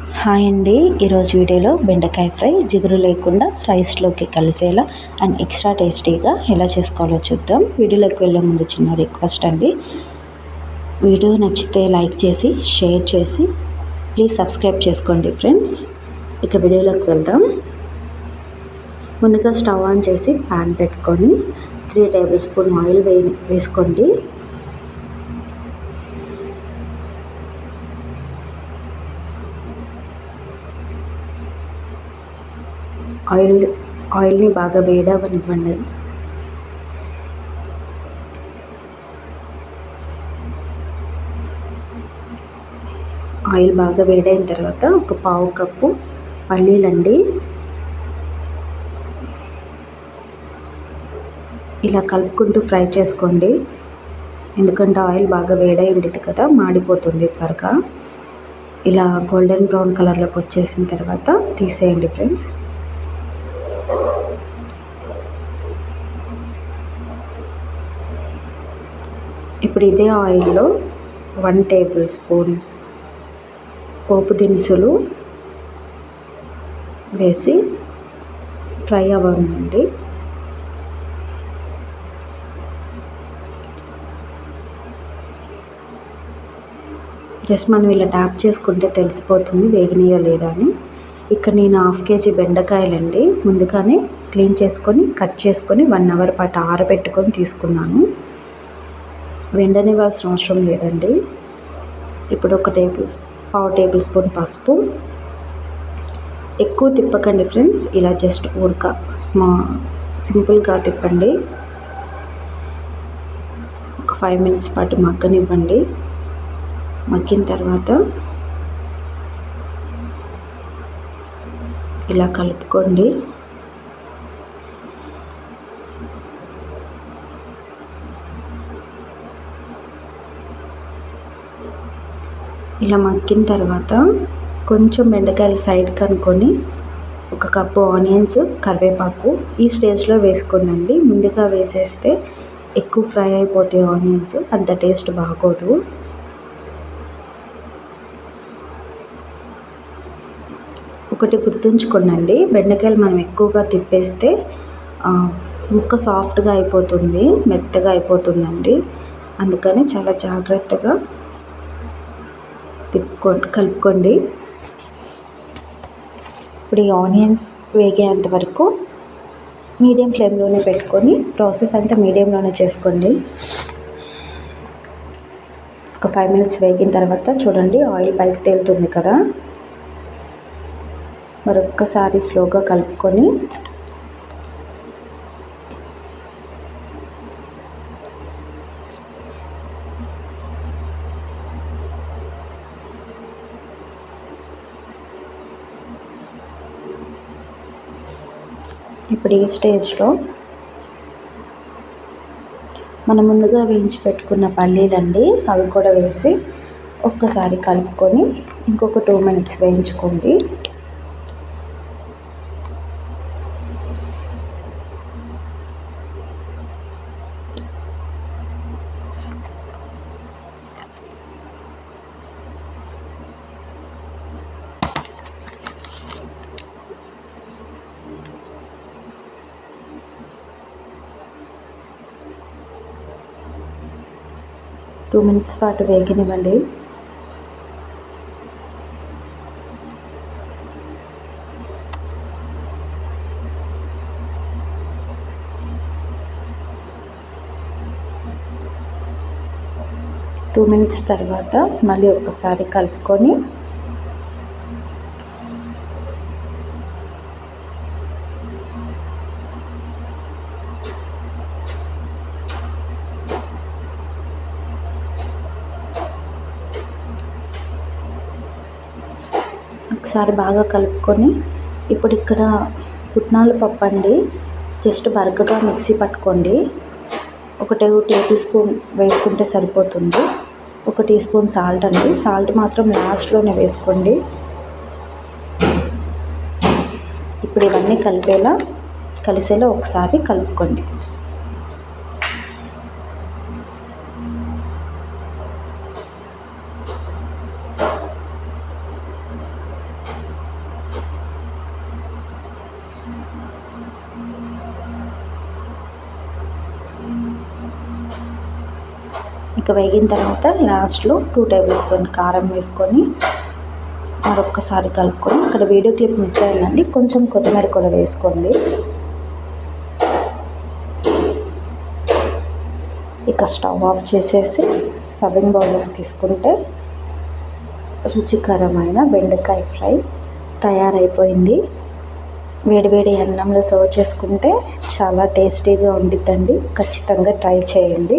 Hi అండి. ఈరోజు వీడియోలో బెండకాయ ఫ్రై జిగురు లేకుండా రైస్లోకి కలిసేలా అండ్ ఎక్స్ట్రా టేస్టీగా ఎలా చేసుకోవాలో చూద్దాం. వీడియోలోకి వెళ్ళే ముందు చిన్న రిక్వెస్ట్ అండి. వీడియో నచ్చితే లైక్ చేసి షేర్ చేసి ప్లీజ్ సబ్స్క్రైబ్ చేసుకోండి ఫ్రెండ్స్. ఇక వీడియోలోకి వెళ్దాం. ముందుగా స్టవ్ ఆన్ చేసి ప్యాన్ పెట్టుకొని త్రీ టేబుల్ స్పూన్ ఆయిల్ వే వేసుకోండి. ఆయిల్ ఆయిల్ని బాగా వేడవనివ్వండి. ఆయిల్ బాగా వేడైన తర్వాత ఒక పావు కప్పు పల్లీలండి. ఇలా కలుపుకుంటూ ఫ్రై చేసుకోండి. ఎందుకంటే ఆయిల్ బాగా వేడై ఉండేది కదా మాడిపోతుంది త్వరగా. ఇలా గోల్డెన్ బ్రౌన్ కలర్లోకి వచ్చేసిన తర్వాత తీసేయండి ఫ్రెండ్స్. ఇప్పుడు ఇదే ఆయిల్లో వన్ టేబుల్ స్పూన్ పోపు దినుసులు వేసి ఫ్రై అవ్వనండి జస్ట్ మనం ఇలా ట్యాప్ చేసుకుంటే తెలిసిపోతుంది వేగినాయో లేదా అని. ఇక్కడ నేను హాఫ్ కేజీ బెండకాయలండి. ముందుగానే క్లీన్ చేసుకొని కట్ చేసుకొని వన్ అవర్ పాటు ఆరబెట్టుకొని తీసుకున్నాను. వెండనివ్వాల్సిన అవసరం లేదండి. ఇప్పుడు ఒక టేబుల్ పావు టేబుల్ స్పూన్ పసుపు. ఎక్కువ తిప్పకండి ఫ్రెండ్స్ ఇలా జస్ట్ ఊరక స్మా సింపుల్గా తిప్పండి. ఒక ఫైవ్ మినిట్స్ పాటు మగ్గనివ్వండి. మగ్గిన తర్వాత ఇలా కలుపుకోండి. ఇలా మగ్గిన తర్వాత కొంచెం బెండకాయలు సైడ్ కనుక్కొని ఒక కప్పు ఆనియన్స్ కరివేపాకు ఈ స్టేజ్లో వేసుకోనండి. ముందుగా వేసేస్తే ఎక్కువ ఫ్రై అయిపోతాయి ఆనియన్స్ అంత టేస్ట్ బాగోదు. ఒకటి గుర్తుంచుకోండి బెండకాయలు మనం ఎక్కువగా తిప్పేస్తే ముక్క సాఫ్ట్గా అయిపోతుంది మెత్తగా అయిపోతుందండి. అందుకని చాలా జాగ్రత్తగా తిప్పుకో కలుపుకోండి. ఇప్పుడు ఈ ఆనియన్స్ వేగేంత వరకు మీడియం ఫ్లేమ్లోనే పెట్టుకొని ప్రాసెస్ అంతా మీడియంలోనే చేసుకోండి. ఒక ఫైవ్ మినిట్స్ వేగిన తర్వాత చూడండి ఆయిల్ పైకి తేలుతుంది కదా. మరొక్కసారి స్లోగా కలుపుకొని ఇప్పుడు ఈ స్టేజ్లో మనం ముందుగా వేయించి పెట్టుకున్న పల్లీలండి అవి కూడా వేసి ఒక్కసారి కలుపుకొని ఇంకొక టూ మినిట్స్ వేయించుకోండి. టూ మినిట్స్ పాటు వేగనివ్వండి. టూ మినిట్స్ తర్వాత మళ్ళీ ఒక్కసారి కలుపుకొని ఒకసారి బాగా కలుపుకొని ఇప్పుడు ఇక్కడ పుట్నాల పప్పు అండి. జస్ట్ బరకగా మిక్సీ పట్టుకోండి. ఒక టూ టేబుల్ స్పూన్ వేసుకుంటే సరిపోతుంది. ఒక టీ స్పూన్ సాల్ట్ అండి. సాల్ట్ మాత్రం లాస్ట్లోనే వేసుకోండి. ఇప్పుడు ఇవన్నీ కలిపేలా కలిసేలా ఒకసారి కలుపుకోండి. ఇక వేగిన తర్వాత లాస్ట్లో టూ టేబుల్ స్పూన్ కారం వేసుకొని మరొక్కసారి కలుపుకొని ఇక్కడ వీడియో క్లిప్ మిస్ అయిందండి కొంచెం కొత్తిమీర కూడా వేసుకోండి. ఇక స్టవ్ ఆఫ్ చేసేసి సర్వింగ్ బౌల్లోకి తీసుకుంటే రుచికరమైన బెండకాయ ఫ్రై తయారైపోయింది. వేడివేడి అన్నంలో సర్వ్ చేసుకుంటే చాలా టేస్టీగా ఉండిద్దండి. ఖచ్చితంగా ట్రై చేయండి.